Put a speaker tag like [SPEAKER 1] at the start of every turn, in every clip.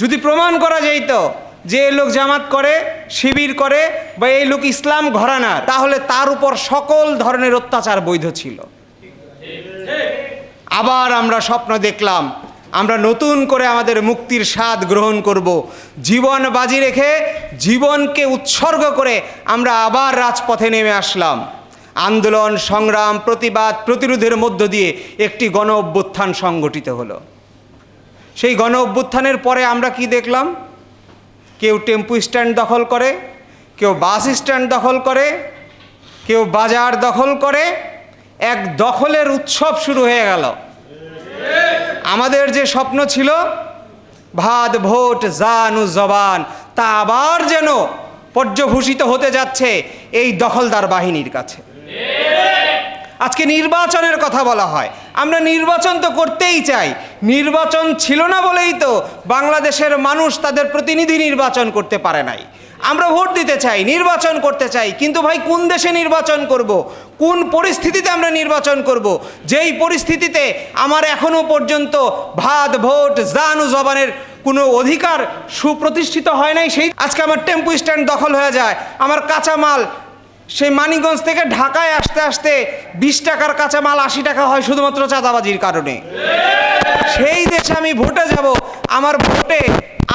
[SPEAKER 1] যদি প্রমাণ করা যাইত যে লোক জামাত করে, শিবির করে বা এই লোক ইসলাম ঘরানার, তাহলে তার উপর সকল ধরনের অত্যাচার বৈধ ছিল। আবার আমরা স্বপ্ন দেখলাম, আমরা নতুন করে আমাদের মুক্তির স্বাদ গ্রহণ করব। জীবন বাজি রেখে জীবনকে উৎসর্গ করে আমরা আবার রাজপথে নেমে আসলাম। আন্দোলন, সংগ্রাম, প্রতিবাদ, প্রতিরোধের মধ্য দিয়ে একটি গণ অভ্যুত্থান সংগঠিত হলো। সেই গণ অভ্যুত্থানের পরে আমরা কি দেখলাম? কেউ টেম্পু স্ট্যান্ড দখল করে, কেউ বাস স্ট্যান্ড দখল করে, কেউ বাজার দখল করে, এক দখলের উৎসব শুরু হয়ে গেল। আমাদের যে স্বপ্ন ছিল, ভাত, ভোট, জানু জবান, তা আবার যেন পর্যভূষিত হতে যাচ্ছে এই দখলদার বাহিনীর কাছে। আজকে নির্বাচনের কথা বলা হয়। আমরা নির্বাচন তো করতেই চাই নির্বাচন ছিল না বলেই তো বাংলাদেশের মানুষ তাদের প্রতিনিধি নির্বাচন করতে পারে নাই আমরা ভোট দিতে চাই, নির্বাচন করতে চাই, কিন্তু ভাই কোন দেশে নির্বাচন করব। কোন পরিস্থিতিতে আমরা নির্বাচন করব। যেই পরিস্থিতিতে আমার এখনও পর্যন্ত ভাত, ভোট, জানু জবানের কোনো অধিকার সুপ্রতিষ্ঠিত হয় নাই, সেই আজকে আমার টেম্পু স্ট্যান্ড দখল হয়ে যায়, আমার কাঁচামাল সেই মানিকগঞ্জ থেকে ঢাকায় আসতে আসতে বিশ টাকার কাঁচামাল আশি টাকা হয় শুধুমাত্র চাঁদাবাজির কারণে। সেই দেশে আমি ভোটে যাব, আমার ভোটে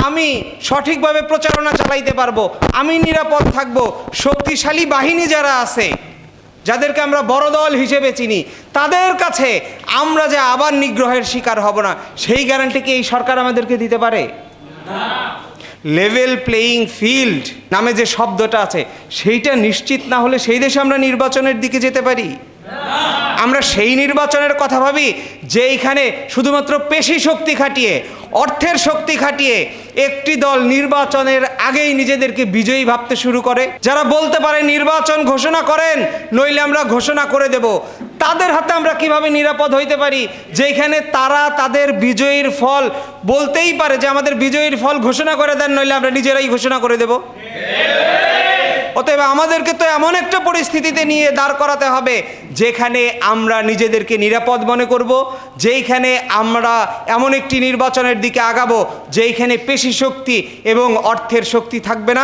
[SPEAKER 1] আমি সঠিকভাবে প্রচারণা চালাইতে পারব, আমি নিরাপদ থাকব, শক্তিশালী বাহিনী যারা আছে, যাদেরকে আমরা বড় দল হিসেবে চিনি, তাদের কাছে আমরা যে আবার নিগ্রহের শিকার হব না, সেই গ্যারান্টি কি এই সরকার আমাদেরকে দিতে পারে? লেভেল প্লেয়িং ফিল্ড নামে যে শব্দটা আছে, সেইটা নিশ্চিত না হলে সেই দেশে আমরা নির্বাচনের দিকে যেতে পারি। আমরা সেই নির্বাচনের কথা ভাবি, যে এইখানে শুধুমাত্র পেশি শক্তি খাটিয়ে, অর্থের শক্তি খাটিয়ে একটি দল নির্বাচনের আগেই নিজেদেরকে বিজয়ী ভাবতে শুরু করে। যারা বলতে পারে নির্বাচন ঘোষণা করেন, নইলে আমরা ঘোষণা করে দেব। তাদের হাতে আমরা কীভাবে নিরাপদ হইতে পারি? যেখানে তারা তাদের বিজয়ীর ফল বলতেই পারে যে আমাদের বিজয়ীর ফল ঘোষণা করে দেন, নইলে আমরা নিজেরাই ঘোষণা করে দেব। অতএব আমাদেরকে তো এমন একটা পরিস্থিতিতে নিয়ে দাঁড় করাতে হবে, যেখানে আমরা নিজেদেরকে নিরাপদ মনে করব, যেইখানে আমরা এমন একটি নির্বাচনের দিকে আগাবো, যেইখানে পেশি শক্তি এবং অর্থের শক্তি থাকবে না।